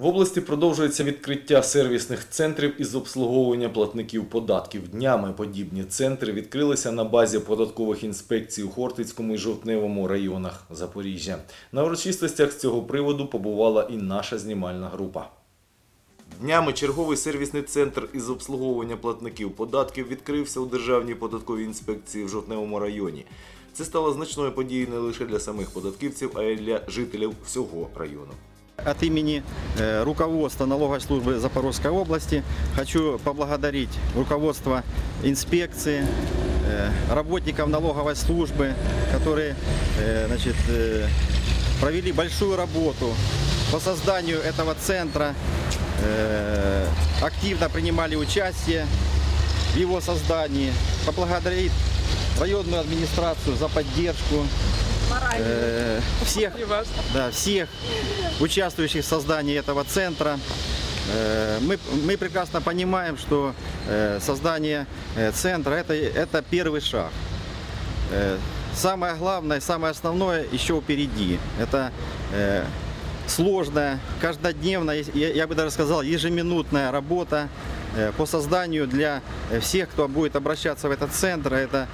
В області продовжується відкриття сервісних центрів із обслуговування платників податків. Днями подібні центри відкрилися на базі податкових інспекцій у Хортицькому і Жовтневому районах Запоріжжя. На урочистостях з цього приводу побувала і наша знімальна група. Днями черговий сервісний центр із обслуговування платників податків відкрився у Державній податковій інспекції в Жовтневому районі. Це стало значною подією не лише для самих податківців, а й для жителів всього району. От имени э, руководства налоговой службы Запорожской области хочу поблагодарить руководство инспекции, э, работников налоговой службы, которые э, значит, провели большую работу по созданию этого центра, активно принимали участие в его создании. Поблагодарить районную администрацию за поддержку э, всех, да, всех участвующих в создании этого центра. Э, Мы, мы прекрасно понимаем, что э, создание центра это, это первый шаг. Самое главное, самое основное еще впереди. Это сложная, каждодневная, я, бы даже сказал, ежеминутная работа по созданию для всех, кто будет обращаться в этот центр. Это